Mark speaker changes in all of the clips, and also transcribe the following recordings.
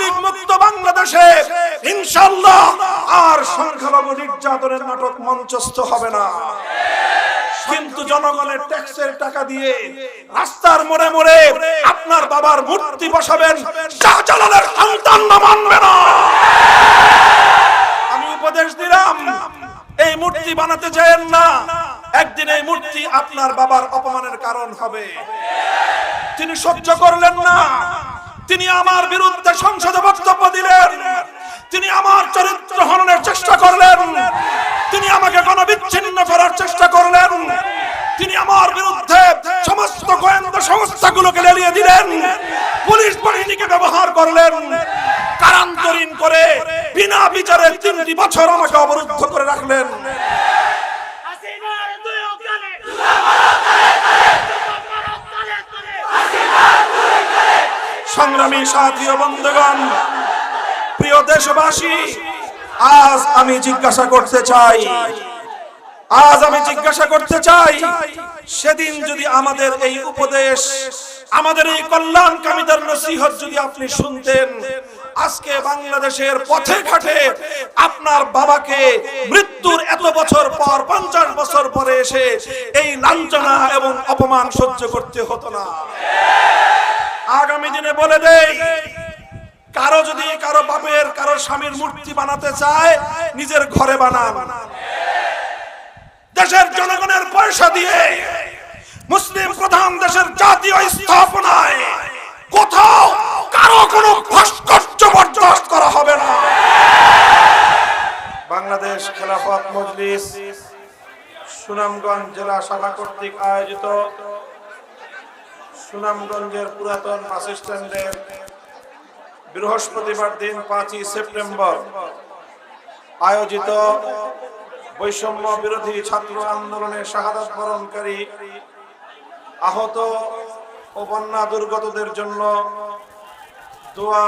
Speaker 1: লীগ মুক্ত বাংলাদেশে ইনশাল্লাহ আর সংখ্যালঘু নির্যাতনের নাটক মঞ্চস্থ হবে না। কিন্তু জনগণের ট্যাক্সের টাকা দিয়ে রাস্তার মোড়ে মোড়ে আপনার বাবার মূর্তি বসাবেন সন্তান না মানবে না। আমি উপদেশ দিলাম, এই মূর্তি বানাতে চাইেন না। একদিন এই মূর্তি আপনার বাবার অপমানের কারণ হবে। তিনি সহ্য করলেন না। তিনি আমার বিরুদ্ধে সংসদে বক্তব্য দিলেন। তিনি আমার চরিত্র হননের চেষ্টা করলেন। তিনি আমাকে গণবিচ্ছিন্ন করার চেষ্টা করলেন। তিনি আমার বিরুদ্ধে সমস্ত গোয়েন্দা সংস্থাগুলোকে লেলিয়ে দিলেন। পুলিশ বাহিনীকে ব্যবহার করলেন। কারান্তরীণ করে বিনা বিচারে তিনটি বছর আমাকে অবরুদ্ধ করে রাখলেন
Speaker 2: হাসিনার দুই কানে তালে তালে
Speaker 1: সংগ্রামী সাথী বন্ধুগণ, প্রিয় দেশবাসী, আজ আমি জিজ্ঞাসা করতে চাই, আজ আমি জিজ্ঞাসা করতে চাই, সেদিন যদি আমাদের এই উপদেশ, আমাদের এই কল্যাণ কল্যাণকামীদের নসিহত যদি আপনি শুনতেন, আজকে বাংলাদেশের পথে ঘাটে আপনার বাবাকে মৃত্যুর এত বছর পর, পঞ্চাশ বছর পরে এসে এই লাঞ্ছনা এবং অপমান সহ্য করতে হতো না। আগামী দিনে বলে দেই, কারও যদি কারও বাপের, কারও স্বামীর মূর্তি বানাতে চায়, নিজের ঘরে বানান। দেশের জনগণের পয়সা দিয়ে মুসলিম প্রধান দেশের জাতীয় স্থাপনায় কোথাও কারও কোনো ভাস্কর্য বরদাস্ত করা হবে না। বাংলাদেশ খেলাফত মজলিস সুনামগঞ্জ জেলা শাখা কর্তৃক আয়োজিত সুনামগঞ্জের পুরাতন বাস বৃহস্পতিবার দিন পাঁচই সেপ্টেম্বর আয়োজিত বৈষম্য বিরোধী ছাত্র আন্দোলনে শাহাদাত বরণকারী আহত ও বন্যা দুর্গতদের জন্য দোয়া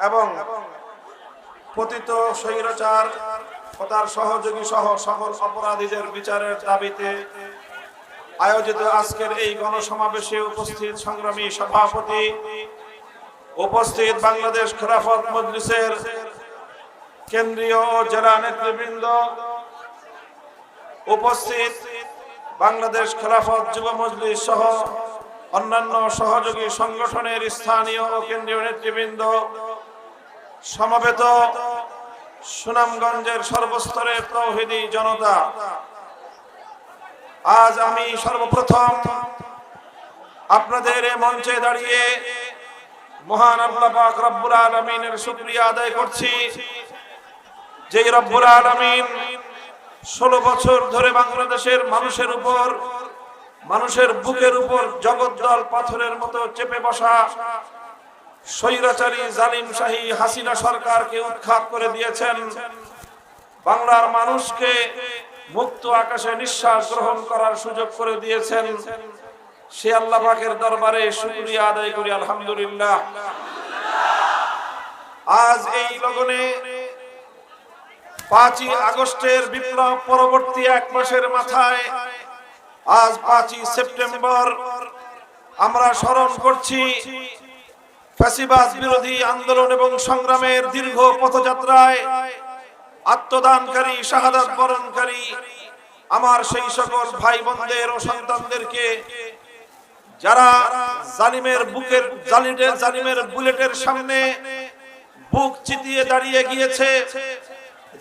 Speaker 1: এবং পতিত স্বৈরাচার ও তার সহযোগী সহ সকল অপরাধীদের বিচারের দাবিতে আয়োজিত আজকের এই গণসমাবেশে উপস্থিত সংগ্রামী সভাপতি, উপস্থিত বাংলাদেশ খেলাফত মজলিসের কেন্দ্রীয় জেলা নেতৃবৃন্দ, উপস্থিত বাংলাদেশ খেলাফত যুব মজলিস সহ অন্যান্য সহযোগী সংগঠনের স্থানীয় ও কেন্দ্রীয় নেতৃবৃন্দ, সমবেত সুনামগঞ্জের সর্বস্তরের তৌহিদি জনতা আজ আমি সর্বপ্রথম আপনাদের মঞ্চে দাঁড়িয়ে মহান আল্লাহ পাক রব্বুল আলামিনের শুকরিয়া আদায় করছি। যে রব্বুল আলামিন ষোলো বছর ধরে বাংলাদেশের মানুষের উপর, মানুষের বুকের উপর জগদ্দল পাথরের মতো চেপে বসা স্বৈরাচারী জালিম শাহী হাসিনা সরকারকে উৎখাত করে দিয়েছেন। বাংলার মানুষকে মুক্ত আকাশে নিঃশ্বাস গ্রহণ করার সুযোগ করে দিয়েছেন। সে আল্লাহ পাকের দরবারে শুকরিয়া আদায় করি, আলহামদুলিল্লাহ। আজ এই লগনে পাঁচই আগস্টের বিপ্লব পরবর্তী এক মাসের মাথায় আজ পাঁচই সেপ্টেম্বর আমরা স্মরণ করছি ফ্যাসিবাদ বিরোধী আন্দোলন এবং সংগ্রামের দীর্ঘ পথযাত্রায় আত্মদানকারী, শাহাদাত বরণকারী আমার সেই সকল ভাই বোনদের ও সন্তানদেরকে যারা জালিমের বুকের জালিমের জালিমের বুলেটের সামনে বুক চিতিয়ে দাঁড়িয়ে গিয়েছে,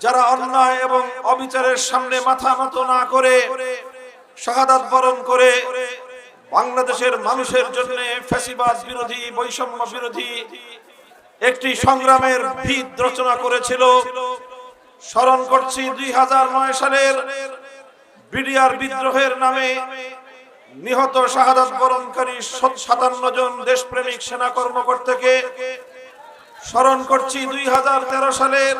Speaker 1: যারা অন্যায় এবং অবিচারের সামনে মাথা না করে বরণ করে বাংলাদেশের মানুষের জন্য ফ্যাসিবাদ বিরোধী, বৈষম্য বিরোধী একটি সংগ্রামের ভিত রচনা করেছিল। স্মরণ করছি দুই হাজার নয় সালের বিডিআর বিদ্রোহের নামে নিহত শাহাদাত বরণকারী সাতান্ন জন দেশপ্রেমিক সেনা কর্মকর্তাকে স্মরণ করছি দুই সালের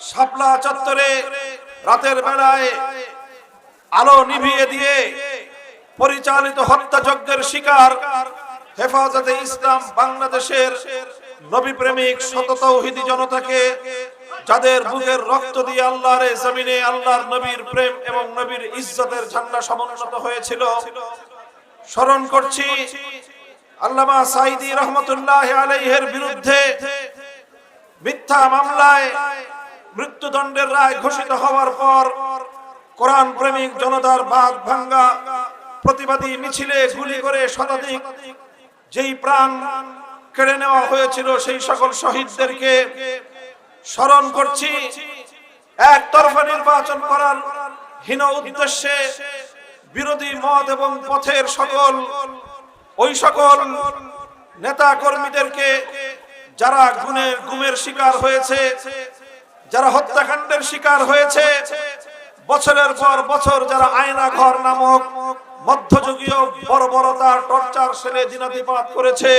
Speaker 1: শাপলা চত্বরে রাতের বেলায় আলো নিভিয়ে দিয়ে পরিচালিত হত্যাযজ্ঞের শিকার হেফাজতে ইসলাম বাংলাদেশের নবী প্রেমিক শত জনতাকে যাদের বুকের রক্ত দিয়ে আল্লাহর জমিনে আল্লাহর নবীর প্রেম এবং নবীর ইজ্জতের ঝান্ডা সমুন্নত হয়েছিল। স্মরণ করছি, আল্লামা সাইদি রহমতুল্লাহ আলাইহের বিরুদ্ধে মিথ্যা মামলায় মৃত্যুদণ্ডের রায় ঘোষিত হওয়ার পর কোরআন প্রেমিক জনতার বাদ ভাঙ্গা, প্রতিবাদী মিছিলে গুলি করে শতাধিক যেই প্রাণ কেড়ে নেওয়া হয়েছিল সেই সকল শহীদদেরকে স্মরণ করছি একতরফা নির্বাচন করার হীন উদ্দেশ্যে বিরোধী মত এবং পথের সকল, ওই সকল নেতা কর্মীদেরকে যারা গুণের গুমের শিকার হয়েছে, যারা হত্যাকাণ্ডের শিকার হয়েছে, বছরের পর বছর যারা আয়না ঘর নামক মধ্যযুগীয় বর্বরতার টর্চার সেলে দিনাতিপাত করেছে,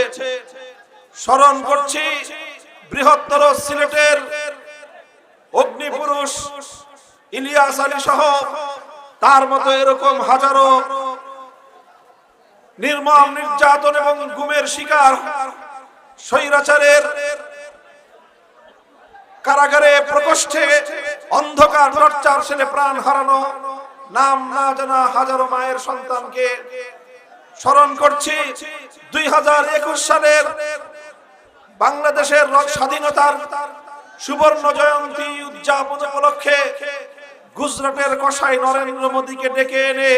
Speaker 1: স্মরণ করছি বৃহত্তর সিলেটের অগ্নিপুরুষ ইলিয়াস আলী সহ তার মতো এরকম হাজারো নির্মম নির্যাতন এবং গুমের শিকার স্বৈরাচারের কারাগারে প্রকোষ্ঠে অন্ধকার টর্চার সেলে প্রাণ হারানো নাম না জানা হাজারো মায়ের সন্তানকে স্মরণ করছি। দুই হাজার একুশ সালের বাংলাদেশের স্বাধীনতার সুবর্ণ জয়ন্তী উদযাপন উপলক্ষে গুজরাটের কসাই নরেন্দ্র মোদীকে ডেকে এনে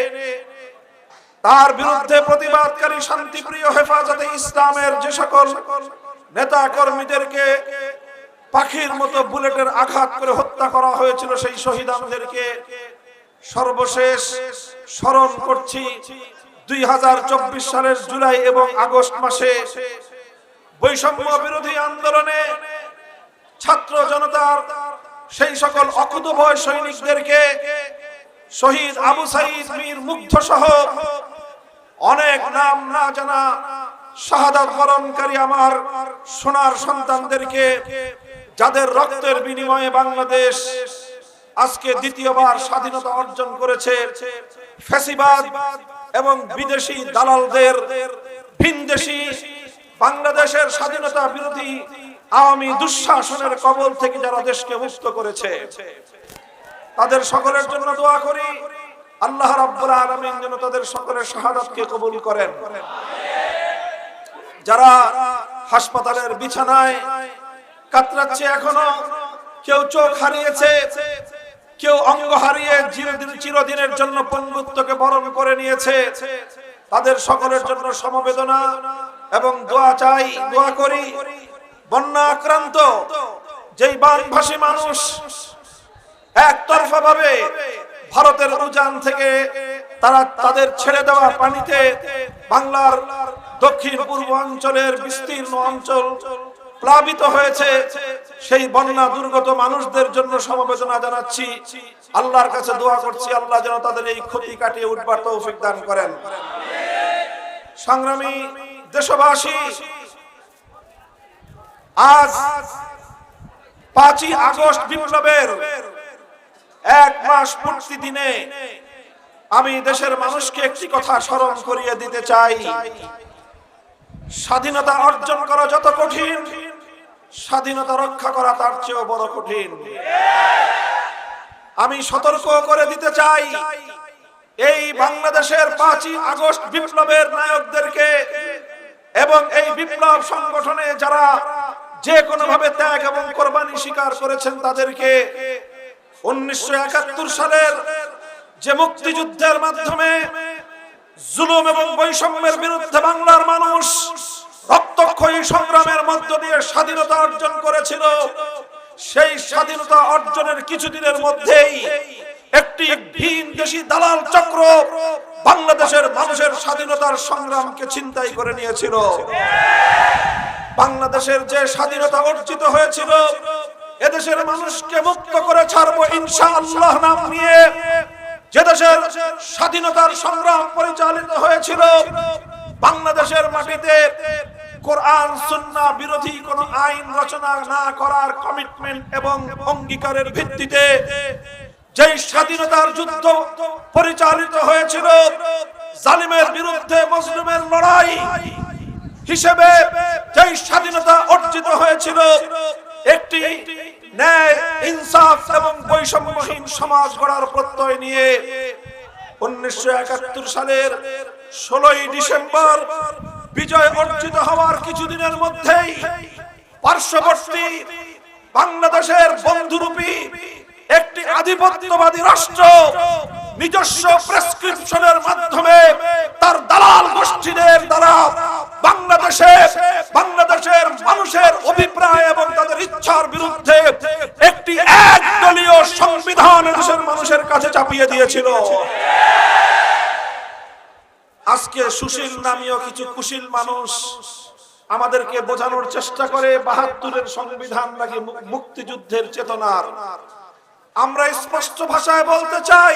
Speaker 1: তার বিরুদ্ধে প্রতিবাদকারী শান্তিপ্রিয় হেফাজতে ইসলামের যে সকল নেতা কর্মীদেরকে পাখির মতো বুলেটের আঘাত করে হত্যা করা হয়েছিল সেই শহীদ শহীদানদেরকে সর্বশেষ স্মরণ করছি দুই হাজার চব্বিশ সালের জুলাই এবং আগস্ট মাসে বৈষম্য বিরোধী আন্দোলনে ছাত্র জনতার সেই সকল অকুতভয় সৈনিকদেরকে শহীদ আবু সাইদ মীর মুগ্ধ সহ অনেক নাম না জানা শাহাদাত বরণকারী আমার সোনার সন্তানদেরকে যাদের রক্তের বিনিময়ে বাংলাদেশ আজকে দ্বিতীয়বার স্বাধীনতা অর্জন করেছে, ফ্যাসিবাদ এবং বিদেশি দালালদের ভিনদেশি বাংলাদেশের স্বাধীনতা বিরোধী আওয়ামী দুঃশাসনের কবল থেকে যারা দেশকে মুক্ত করেছে, তাদের সকলের জন্য দোয়া করি। আল্লাহ রাব্বুল আলামিন যেন তাদের সকলের শাহাদাতকে কবুল করেন। যারা হাসপাতালের বিছানায় কাতরাচ্ছে এখনও, কেউ চোখ হারিয়েছে, কেউ অঙ্গ হারিয়ে চিরদিন চিরদিনের জন্য পঙ্গুত্বকে বরণ করে নিয়েছে, তাদের সকলের জন্য সমবেদনা। এবং দোয়া চাই, দোয়া করি, বন্যা আক্রান্ত, যেই বানভাসী মানুষ একতরফা ভাবে ভারতের উজান থেকে তারা তাদের ছেড়ে দেওয়া পানিতে বাংলার দক্ষিণ পূর্ব অঞ্চলের বিস্তীর্ণ অঞ্চল প্লাবিত হয়েছে, সেই বন্যা দুর্গত মানুষদের জন্য সমবেদনা জানাচ্ছি। আল্লাহর কাছে দোয়া করছি, আল্লাহ যেন তাদের এই ক্ষতি কাটিয়ে উঠবার তৌফিক দান করেন। সংগ্রামী দেশবাসী, আজ পাঁচই আগস্ট বিপ্লবের এক মাস পূর্তি দিনে আমি দেশের মানুষকে একটি কথা স্মরণ করিয়ে দিতে চাই। স্বাধীনতা অর্জন করা যত কঠিন, স্বাধীনতা রক্ষা করা তার চেয়েও বড় কঠিন। আমি সতর্ক করে দিতে চাই এই বাংলাদেশের পাঁচই আগস্ট বিপ্লবের নায়কদেরকে এবং এই বিপ্লব সংগঠনে যারা যে কোনো ভাবে ত্যাগ এবং কোরবানি স্বীকার করেছেন তাদেরকে উনিশশো একাত্তর সালের যে মুক্তিযুদ্ধের মাধ্যমে জুলুম এবং বৈষম্যের বিরুদ্ধে বাংলার মানুষ রক্তক্ষয়ী সংগ্রামের মধ্য দিয়ে স্বাধীনতা অর্জন করেছিল, সেই স্বাধীনতা অর্জনের কিছুদিনের মধ্যেই একটি ভিন দেশি দালাল চক্র বাংলাদেশের মানুষের স্বাধীনতার সংগ্রামকে চিন্তাই করে নিয়েছিল। বাংলাদেশের যে স্বাধীনতা অর্জিত হয়েছিল, এদেশের মানুষকে মুক্ত করে ছাড়বো ইনশা আল্লাহ নাম নিয়ে। যে দেশের স্বাধীনতার সংগ্রাম পরিচালিত হয়েছিল, বাংলাদেশের মাটিতে কোরআন, সুন্না বিরোধী কোন আইন রচনা না করার কমিটমেন্ট এবং অঙ্গীকারের ভিত্তিতে যেই স্বাধীনতার যুদ্ধ পরিচালিত হয়েছিল, জালিমের বিরুদ্ধে মুসলিমের লড়াই হিসেবে যেই স্বাধীনতা অর্জিত হয়েছিল, একটি ন্যায়, ইনসাফ এবং বৈষম্যহীন সমাজ গড়ার প্রত্যয় নিয়ে উনিশশো একাত্তর সালের ষোলোই ডিসেম্বর বিজয় অর্জিত হওয়ার কিছুদিনের মধ্যেই পার্শ্ববর্তী বাংলাদেশের বন্ধুরূপী একটি আধিপত্যবাদী রাষ্ট্র নিজস্ব প্রেসক্রিপশনের মাধ্যমে তার দালাল গোষ্ঠীদের দ্বারা বাংলাদেশে, বাংলাদেশের মানুষের অভিপ্রায় এবং তাদের ইচ্ছার বিরুদ্ধে একটি একদলীয় সংবিধান দেশের মানুষের কাছে চাপিয়ে দিয়েছিল। আজকে সুশীল নামীয় কিছু কুশীল মানুষ আমাদেরকে বোঝানোর চেষ্টা করে, বাহাত্তরের সংবিধান নাকি মুক্তিযুদ্ধের চেতনার। আমরা স্পষ্ট ভাষায় বলতে চাই,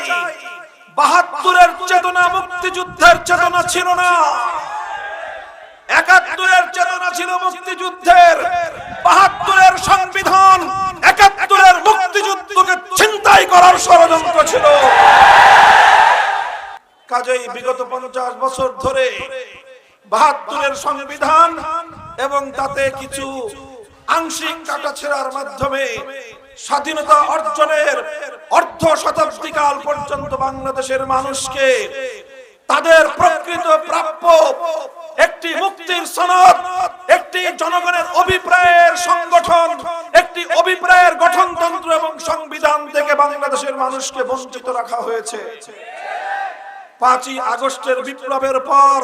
Speaker 1: বাহাত্তরের চেতনা মুক্তিযুদ্ধের চেতনা ছিল না। একাত্তরের চেতনা ছিল মুক্তিযুদ্ধের, বাহাত্তরের সংবিধান একাত্তরের মুক্তিযুদ্ধকে চিন্তাই করার ষড়যন্ত্র ছিল। কাজেই বিগত পঞ্চাশ বছর ধরে বাহাত্তরের সংবিধান এবং তাতে কিছু আংশিক কাটা ছেড়ার মাধ্যমে স্বাধীনতা অর্জনের অর্ধ শতাব্দীকাল পর্যন্ত বাংলাদেশের মানুষকে তাদের প্রকৃত প্রাপ্য একটি মুক্তির সনদ, একটি জনগণের অভিপ্রায়ের সংগঠন, একটি অভিপ্রায়ের গঠনতন্ত্র এবং সংবিধান থেকে বাংলাদেশের মানুষকে বঞ্চিত রাখা হয়েছে। পাঁচই আগস্টের বিপ্লবের পর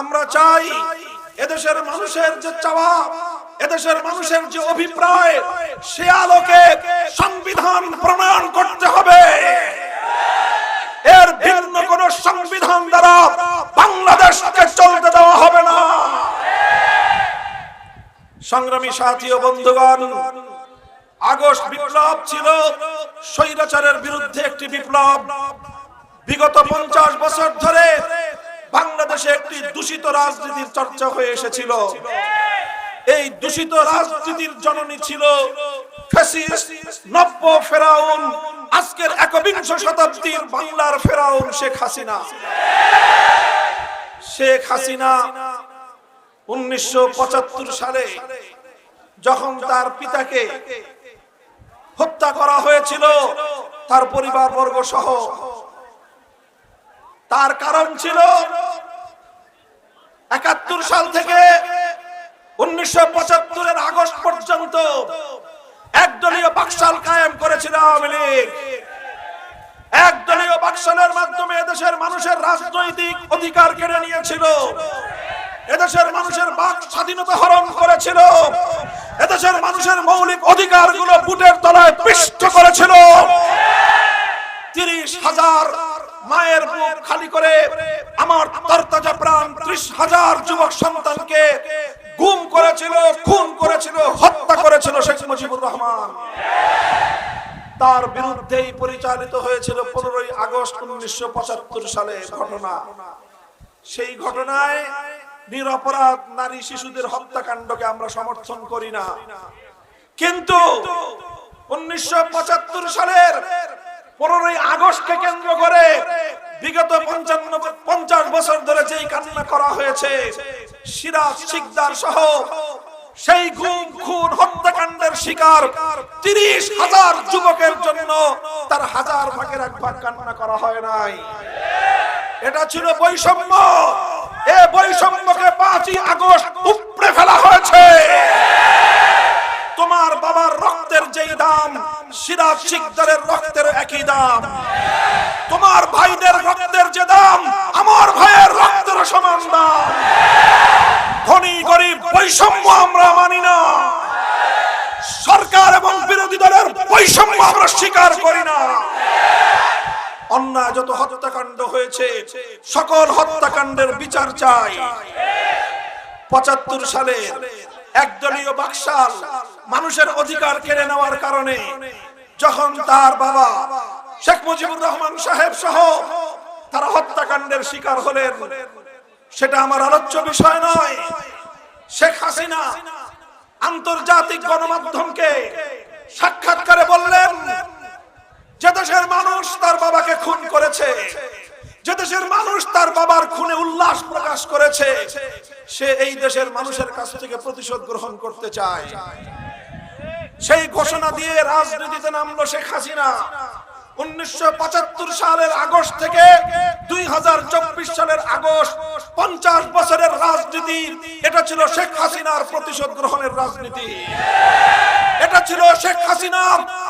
Speaker 1: আমরা চাই এদেশের মানুষের যে চাওয়া, এদেশের মানুষের যে অভিপ্রায় সে আলোকে সংবিধান প্রণয়ন করতে হবে। এর ভিন্ন কোন সংবিধান দ্বারা বাংলাদেশকে চলতে দেওয়া হবে না। সংগ্রামী সাথী ও বন্ধুগণ, আগস্ট বিপ্লব ছিল স্বৈরাচারের বিরুদ্ধে একটি বিপ্লব। বিগত পঞ্চাশ বছর ধরে বাংলাদেশে একটি দূষিত রাজনীতির চর্চা হয়ে এসেছিল। এই দূষিত রাজনীতির জননী ছিল নব্য ফেরাউন। আজকের একবিংশ শতাব্দীর বাংলার ফেরাউন শেখ হাসিনা। শেখ হাসিনা উনিশশো সালে যখন তার পিতাকে হত্যা করা হয়েছিল, তার পরিবার বর্গ সহ, তার কারণ ছিল একাত্তর সাল থেকে আগস্ট পর্যন্ত একদলীয় বাকশাল করেছিল আওয়ামী লীগ। একদলীয় বাকশালের মাধ্যমে এদেশের মানুষের রাজনৈতিক অধিকার কেড়ে নিয়েছিল। এদেশের মানুষের বাক স্বাধীনতা হরণ করেছিল। এদেশের মানুষের মৌলিক অধিকারগুলো বুটের তলায় পিষ্ট করেছিল। তিরিশ হাজার মায়ের বুক খালি করে আমার তরতাজা প্রাণ, ত্রিশ হাজার যুবক সন্তানকে গুম করেছিল, খুন করেছিল, হত্যা করেছিল শেখ মুজিবুর রহমান। তার বিরুদ্ধেই পরিচালিত হয়েছিল পনেরোই আগস্ট উনিশশো পঁচাত্তর সালে ঘটনা। সেই ঘটনায় নিরপরাধ নারী শিশুদের হত্যাকাণ্ডকে আমরা সমর্থন করি না। কিন্তু উনিশশো পঁচাত্তর সালের পনেরোই আগস্টকে কেন্দ্র করে বিগত পঞ্চান্ন পঞ্চাশ বছর ধরে যেই কান্না করা হয়েছে, সিরাজ, শিকদার সহ সেই গুম খুন, হত্যাকাণ্ডের শিকার তিরিশ হাজার যুবকের জন্য তার হাজার ভাগের এক ভাগ কান্না করা হয় নাই। এটা ছিল বৈষম্য। এ বৈষম্যকে পাঁচই আগস্ট উপড়ে ফেলা হয়েছে। তোমার বাবার রক্তের যেই দাম, সিরাজ শিকদারের রক্তের একই দাম। তোমার ভাইদের রক্তের যে দাম, আমার ভাইয়ের রক্তের সমান দাম। ধনী, গরিব, বৈষম্য আমরা মানি না। সরকার এবং বিরোধী দলের বৈষম্য আমরা স্বীকার করি না। অন্যায় যত হত্যাকাণ্ড হয়েছে, সকল হত্যাকাণ্ডের বিচার চাই। পঁচাত্তর সালের একদলীয় বাকশাল মানুষের অধিকার কেড়ে নেওয়ার কারণে যখন তার বাবা শেখ মুজিবুর রহমান সাহেব সহ তারা হত্যাকাণ্ডের শিকার হলেন, সেটা আমার আলোচ্য বিষয় নয়। শেখ হাসিনা আন্তর্জাতিক গণমাধ্যমকে সাক্ষাৎকারে বললেন, যে দেশের মানুষ তার বাবাকে খুন করেছে দেশের মানুষ তার বাবার খুনে উল্লাস প্রকাশ করেছে। সে এই দেশের মানুষের কাছ থেকে প্রতিশোধ গ্রহণ করতে চায়। সেই ঘোষণা দিয়ে রাজনীতিতে নামলো শেখ হাসিনা। উনিশশো পঁচাত্তর সালের আগস্ট থেকে দুই হাজার চব্বিশ সালের আগস্ট পঞ্চাশ বছরের রাজনীতি, এটা ছিল শেখ হাসিনার প্রতিশোধ গ্রহণের রাজনীতি। এটা ছিল শেখ হাসিনা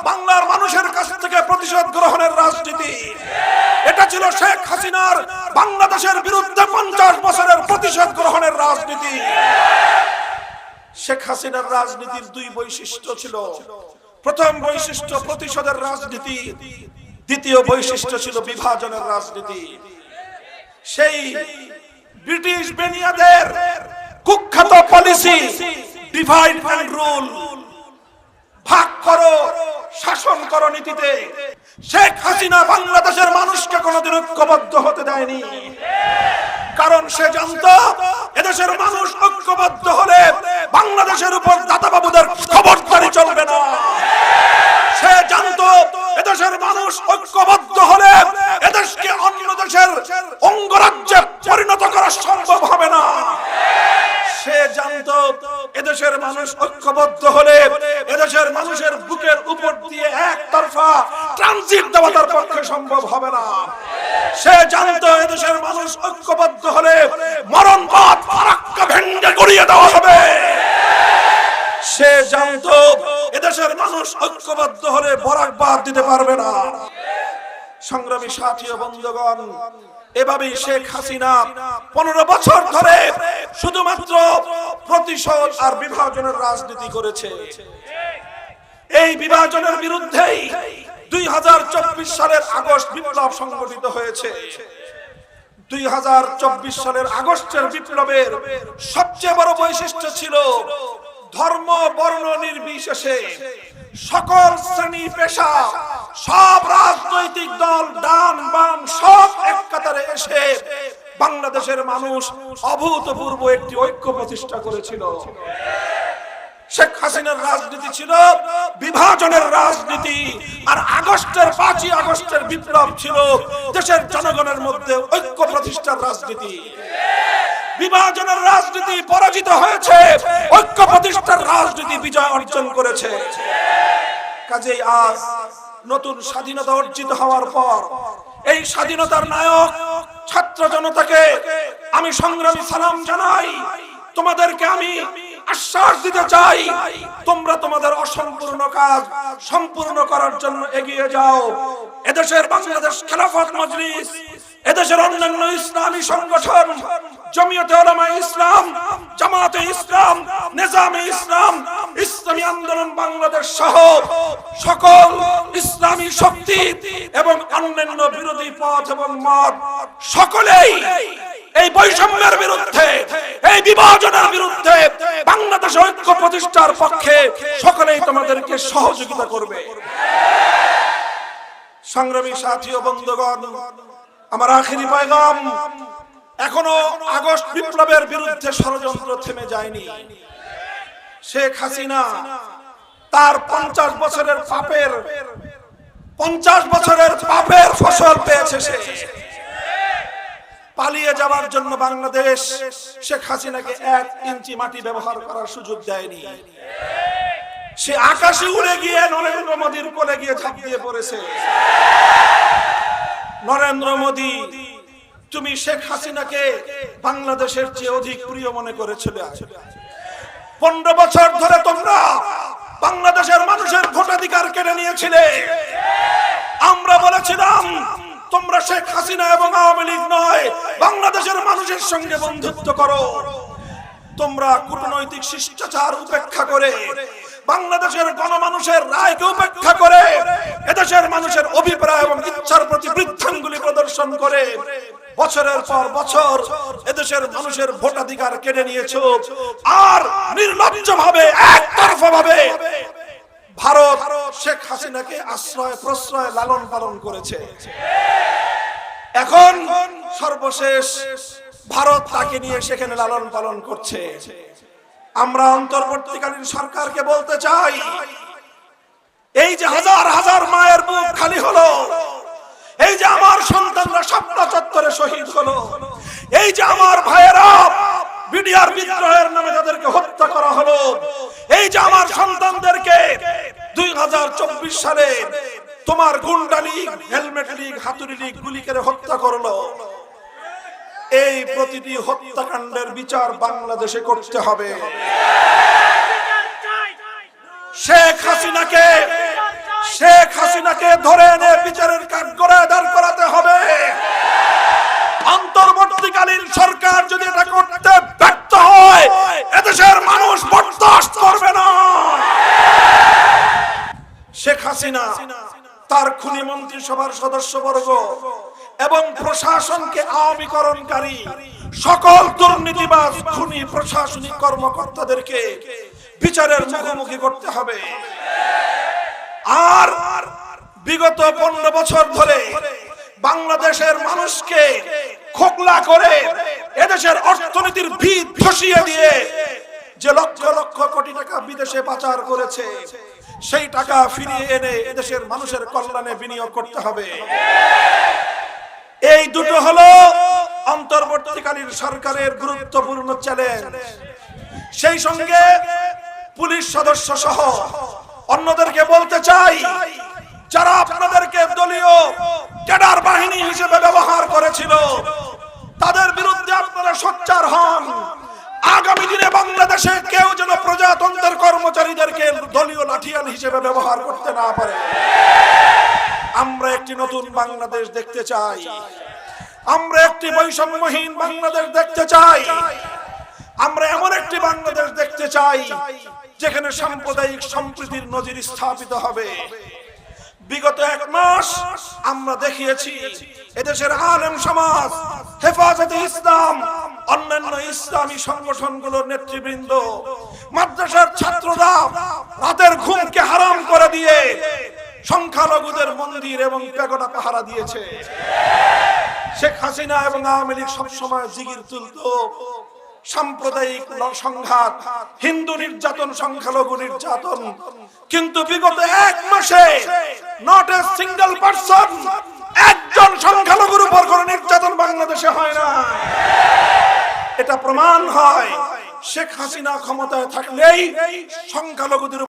Speaker 1: বাংলার মানুষের কাছ থেকে প্রতিশোধ গ্রহণের রাজনীতি। এটা ছিল শেখ হাসিনার বাংলাদেশের বিরুদ্ধে পঞ্চাশ বছরের প্রতিশোধ গ্রহণের রাজনীতি। শেখ হাসিনার রাজনীতির দুই বৈশিষ্ট্য ছিল। প্রথম বৈশিষ্ট্য প্রতিশোধের রাজনীতি, দ্বিতীয় বৈশিষ্ট্য ছিল বিভাজনের রাজনীতি। সেই ব্রিটিশ বেনিয়াদের কুখ্যাত পলিসি ডিভাইড অ্যান্ড রুল ভাগ করো, শাসন করো নীতিতে। শেখ হাসিনা বাংলাদেশের মানুষকে কোনোদিন ঐক্যবদ্ধ হতে দেয়নি। কারণ সে জানতো, এদেশের মানুষ ঐক্যবদ্ধ হলে বাংলাদেশের উপর দাতা বাবুদের খবরদারি চলবে না। সে জানতো, এদেশের মানুষ ঐক্যবদ্ধ হলে এদেশকে অন্য দেশের অঙ্গরাজ্যে পরিণত করা সম্ভব হবে না। সে জানতো, এদেশের মানুষ ঐক্যবদ্ধ হলে এদেশের মানুষের বুকের উপর দিয়ে একতরফা ট্রানজিট দেওয়া তার পক্ষে সম্ভব হবে না। সে জানতো, এদেশের মানুষ ঐক্যবদ্ধ হলে মরণ পথ ফারাক্কা ভেঙ্গে গড়িয়ে দেওয়া হবে। সে জানতো এদেশের মানুষ ঐক্যবদ্ধ হলে বরাক বাদ দিতে পারবে না। সংগ্রামী সাথী বন্ধুগণ, এভাবেই শেখ হাসিনা পনেরো বছর ধরে শুধুমাত্র প্রতিশোধ আর বিভাজনের রাজনীতি করেছে। এই বিভাজনের বিরুদ্ধেই দুই হাজার চব্বিশ সালের আগস্ট বিপ্লব সংগঠিত হয়েছে। দুই হাজার চব্বিশ সালের আগস্টের বিপ্লবের সবচেয়ে বড় বৈশিষ্ট্য ছিল ধর্ম, বর্ণ নির্বিশেষে সকল শ্রেণি, পেশা, সব রাজনৈতিক দল ডান বাম সব এক কাতারে এসে বাংলাদেশের মানুষ অভূতপূর্ব একটি ঐক্য প্রতিষ্ঠা করেছিল। শেখ হাসিনার রাজনীতি ছিল বিভাজনের রাজনীতি, আর আগস্টের পাঁচই আগস্টের বিপ্লব ছিল দেশের জনগণের মধ্যে ঐক্য প্রতিষ্ঠার রাজনীতি। বিভাজনের রাজনীতি পরাজিত হয়েছে ঐক্য প্রতিষ্ঠার রাজনীতি বিজয় অর্জন করেছে। কাজেই আজ নতুন স্বাধীনতা অর্জিত হওয়ার পর এই স্বাধীনতার নায়ক ছাত্র জনতাকে আমি সংগ্রামী সালাম জানাই। তোমাদেরকে আমি আশ্বাস দিতে চাই, তোমরা তোমাদের অসম্পূর্ণ কাজ সম্পূর্ণ করার জন্য এগিয়ে যাও। এদেশের বাংলাদেশ খেলাফত মজলিস, এদেশের অন্যান্য ইসলামী সংগঠন, জমিয়তে ওলামা ইসলাম, জামাতে ইসলাম, নিজামে ইসলাম, ইসলামী আন্দোলন বাংলাদেশ সহ সকল ইসলামী শক্তি এবং অন্যান্য বিরোধী পথ এবং মত সকলেই এই বৈষম্যের বিরুদ্ধে, এই বিভাজনের বিরুদ্ধে বাংলাদেশ ঐক্য প্রতিষ্ঠার পক্ষে সকলেই তোমাদেরকে সহযোগিতা করবে। সংগ্রামী সাথী ও বন্ধুগণ, আমার আখিরি পায়গাম, এখনও আগস্ট বিপ্লবের বিরুদ্ধে ষড়যন্ত্র থেমে যায়নি। শেখ হাসিনা তার পঞ্চাশ বছরের পাপের, পঞ্চাশ বছরের পাপের ফসল পেয়েছে সে। পালিয়ে যাওয়ার জন্য বাংলাদেশ শেখ হাসিনাকে এক ইঞ্চি মাটি ব্যবহার করার সুযোগ দেয়নি। সে আকাশে উড়ে গিয়ে নরেন্দ্র মোদীর কোলে গিয়ে ঝাঁপিয়ে পড়েছে। নরেন্দ্র মোদী, তুমি শেখ হাসিনাকে বাংলাদেশের চেয়ে অধিক প্রিয় মনে করেছিলে। পনেরো বছর ধরে তোমরা বাংলাদেশের মানুষের ভোটাধিকার কেড়ে নিয়েছিলে। আমরা বলেছিলাম তোমরা শেখ হাসিনা এবং আওয়ামী লীগ নয়, বাংলাদেশের মানুষের সঙ্গে বন্ধুত্ব করো। তোমরা কূটনৈতিক শিষ্টাচার উপেক্ষা করে, বাংলাদেশের গণমানুষের রায়কে উপেক্ষা করে, এদেশের মানুষের অভিপ্রায় এবং ইচ্ছার প্রতি বৃদ্ধাঙ্গুলি প্রদর্শন করে। বছরের পর বছর এদেশের মানুষের ভোটাধিকার কেড়ে নিয়েছো, আর নির্লজ্জ ভাবে একতরফা ভাবে ভারত শেখ হাসিনাকে আশ্রয় প্রশ্রয় লালন পালন করেছে। এখন সর্বশেষ ভারত তাকে নিয়ে সেখানে লালন পালন করছে। আমরা অন্তর্বর্তীকালীন সরকারকে বলতে চাই, এই যে হাজার হাজার মায়ের বুক খালি হলো, এই যে আমার সন্তানরা স্বপ্ন চত্বরে শহীদ হলো, এই যে আমার ভাইয়েরা বিডিআর বিদ্রোহের নামে যাদেরকে হত্যা করা হলো, এই যে আমার সন্তানদেরকে দুই হাজার চব্বিশ সালে তোমার গুন্ডা লীগ, হেলমেট লীগ, হাতুড়ি লীগ গুলি করে হত্যা করল। এই প্রতিটি হত্যাকাণ্ডের বিচার বাংলাদেশে করতে হবে। শেখ হাসিনাকে শেখ হাসিনাকে ধরে এনে বিচারের কাঠগড়ায় দাঁড় করাতে হবে। অন্তর্বর্তীকালীন সরকার যদি এটা করতে ব্যর্থ হয় এদেশের মানুষ বরদাস্ত করবে না শেখ হাসিনা তার খুনি মন্ত্রিসভার সদস্যবর্গ এবং প্রশাসনকে আওয়ামীকরণকারী সকল দুর্নীতিবাজ খুনি প্রশাসনিক কর্মকর্তাদেরকে বিচারের মুখোমুখি করতে হবে। আর বিগত পনেরো বছর ধরে বাংলাদেশের মানুষকে খোকলা করে এদেশের অর্থনীতির ভিত ধসিয়ে দিয়ে যে লক্ষ লক্ষ কোটি টাকা বিদেশে পাচার করেছে সেই টাকা ফিরিয়ে এনে এদেশের মানুষের কল্যাণে বিনিয়োগ করতে হবে। এই দুটো হলো অন্তর্বর্তীকালীন সরকারের গুরুত্বপূর্ণ চ্যালেঞ্জ সেই সঙ্গে পুলিশ সদস্য সহ অন্যদেরকে বলতে চাই, যারা আপনাদেরকে দলীয় ক্যাডার বাহিনী হিসেবে ব্যবহার করেছিল, তাদের বিরুদ্ধে আপনারা সোচ্চার হন। আগামী দিনে বাংলাদেশে কেউ যেন প্রজাতন্ত্রের কর্মচারীদেরকে দলীয় লাঠিয়াল হিসেবে ব্যবহার করতে না পারে। আমরা একটি নতুন বাংলাদেশ দেখতে চাই। আমরা একটি বৈষম্যহীন বাংলাদেশ দেখতে চাই। আমরা এমন একটি বাংলাদেশ দেখতে চাই, যেখানে সাম্প্রদায়িক সম্প্রীতির নজির স্থাপিত হবে। বিগত এক মাস আমরা দেখিয়েছি এদেশের আলেম সমাজ, হেফাজতে ইসলাম, অন্যান্য ইসলামী সংগঠনগুলোর নেতৃবৃন্দ, মাদ্রাসার ছাত্ররা রাতের ঘুমকে হারাম করে দিয়ে সংখ্যালঘুদের মন্দির এবং পেগোডা পাহারা দিয়েছে। শেখ হাসিনা এবং আওয়ামী লীগ সবসময় জিগির তুলত। সাম্প্রদায়িক সংঘাত, হিন্দু নির্যাতন, সংখ্যালঘু নির্যাতন। কিন্তু বিগত এক মাসে নট এ সিঙ্গল পার্সন একজন সংখ্যালঘুর উপর কোন নির্যাতন বাংলাদেশে হয় না। এটা প্রমাণ হয় শেখ হাসিনা ক্ষমতায় থাকলেই সংখ্যালঘুদের